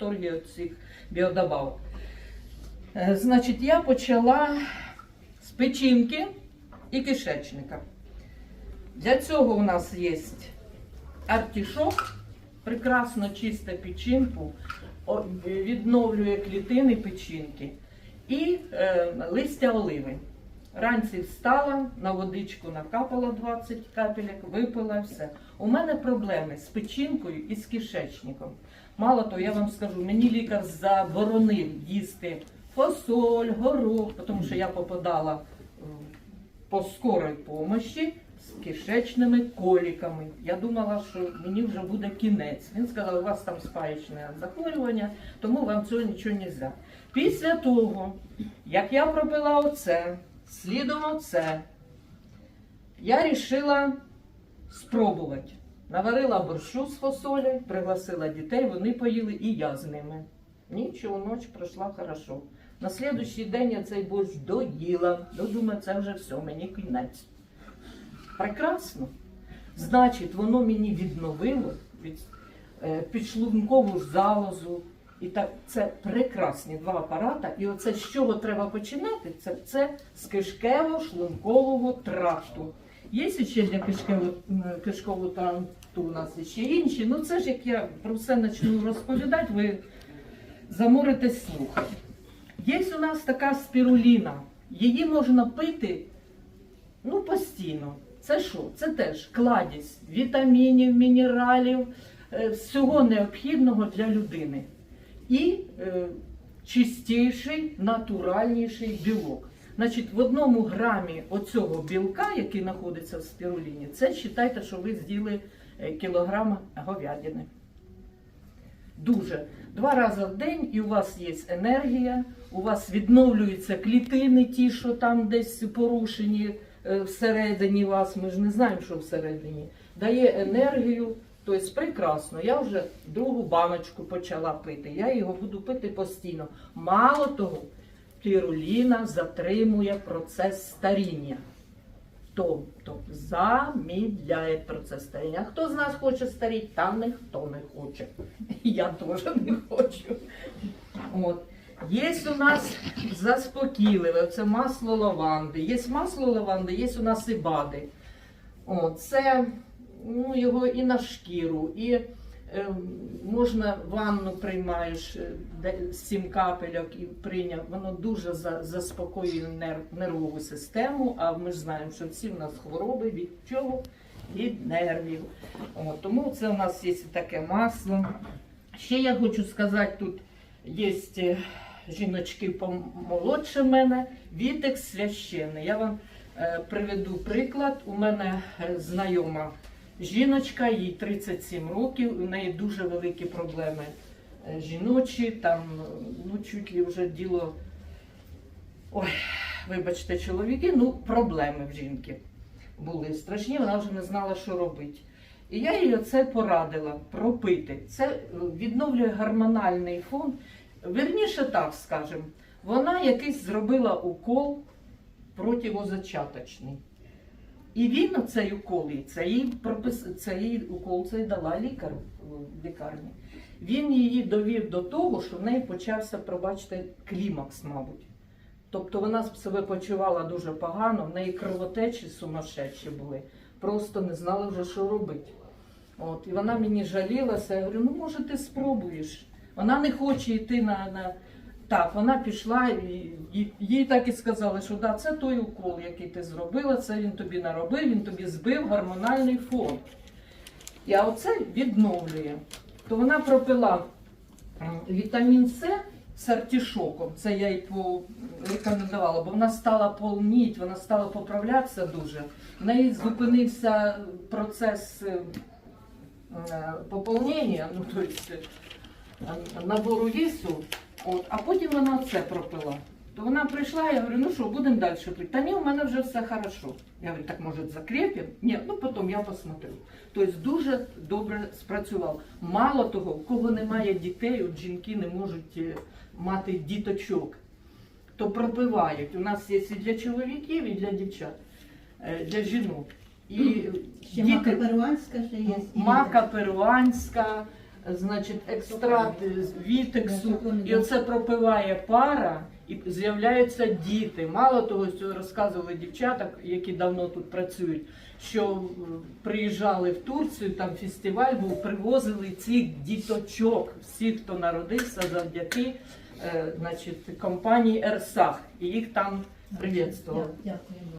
восторгі від цих біодобавок. Е, Значить, я почала з печінки і кишечника. Для цього у нас є артішок, прекрасно чисте печінку, відновлює клітини печінки і е, листя оливи. Ранці встала, на водичку накапала 20 капелек, випила все. У мене проблеми з печінкою і з кишечником. Мало того, я вам скажу, мені лікар заборонив їсти фасоль, горох, тому що я попадала е, по скорій помощі з кишечними коліками. Я думала, що мені вже буде кінець. Він сказав, у вас там спаєчне захворювання, тому вам цього нічого не можна. Після того, як я пропила оце, слідом оце, я вирішила спробувати. Наварила борщу з фасолі, пригласила дітей, вони поїли і я з ними. Ніч пройшла хорошо. На слідуючий день я цей борщ доїла. Ну, думаю, це вже все, мені кінець. Прекрасно. Значить, воно мені відновило від, е, підшлункову залозу. І так, це прекрасні два апарата. І оце з чого треба починати? Це, це з кишкево-шлункового тракту. Є ще для кишкового тракту у нас ще інші. Ну це ж як я про все почну розповідати, ви заморитесь слухати. Є у нас така спіруліна. Її можна пити ну, постійно. Це що? Це теж кладість вітамінів, мінералів, е, всього необхідного для людини. І е, чистіший, натуральніший білок. Значить, в одному грамі оцього білка, який знаходиться в спіруліні, це вважайте, що ви з'їли е, кілограм говядини. Дуже. Два рази в день і у вас є енергія, у вас відновлюються клітини, ті, що там десь порушені е, всередині вас. Ми ж не знаємо, що всередині. Дає енергію. Тобто прекрасно. Я вже другу баночку почала пити. Я його буду пити постійно. Мало того, піруліна затримує процес старіння. Тобто замідляє процес старіння. Хто з нас хоче старіти, та ніхто не хоче. Я теж не хочу. От. Є у нас заспокійливе, це масло лаванди. Є масло лаванди, є у нас і бади. О, це ну, його і на шкіру, і можна ванну приймаєш е, сім капельок і прийняв. Воно дуже заспокоює нервову систему, а ми ж знаємо, що всі в нас хвороби від чого? Від нервів. О, тому це у нас є таке масло. Ще я хочу сказати, тут є е, жіночки помолодше мене, вітекс священний. Я вам е, приведу приклад. У мене знайома жіночка, їй 37 років, у неї дуже великі проблеми е, жіночі, там ну, чуть ли вже діло. Ой, вибачте, чоловіки, ну проблеми в жінки були страшні, вона вже не знала, що робити. І я їй оце порадила пропити. Це е, відновлює гормональний фон. Верніше так скажемо, вона якийсь зробила укол противозачаточний. І він цей укол, це їй пропис, це їй укол цей дала лікар в лікарні. Він її довів до того, що в неї почався, пробачте, клімакс, мабуть. Тобто вона себе почувала дуже погано, в неї кровотечі сумасшедші були, просто не знала вже, що робити. От, і вона мені жалілася, я говорю, ну може ти спробуєш. Вона не хоче йти на. на... Так, вона пішла і, і їй так і сказали, що да, це той укол, який ти зробила, це він тобі наробив, він тобі збив гормональний фон. І оце відновлює. То вона пропила вітамін С з артішоком. Це я їй порекомендувала, бо вона стала полніть, вона стала поправлятися дуже. В неї зупинився процес е, е, поповнення, ну тобто набору вісу, от, а потім вона це пропила. То вона прийшла, я говорю, ну що, будемо далі пити. Та ні, у мене вже все хорошо. Я говорю, так може закріпимо? Ні, ну потім я посмотрю. Тобто дуже добре спрацював. Мало того, у кого немає дітей, от жінки не можуть е, мати діточок, то пропивають. У нас є і для чоловіків, і для дівчат, е, для жінок. І Ще діти- мака перуанська ще є. Мака перуанська, значить, екстракт з вітексу, і оце пропиває пара, і з'являються діти. Мало того, що розказували дівчата, які давно тут працюють, що е, приїжджали в Турцію, там фестиваль був, привозили цих діточок, всіх, хто народився завдяки е, значить, компанії Ерсах, і їх там привітствували.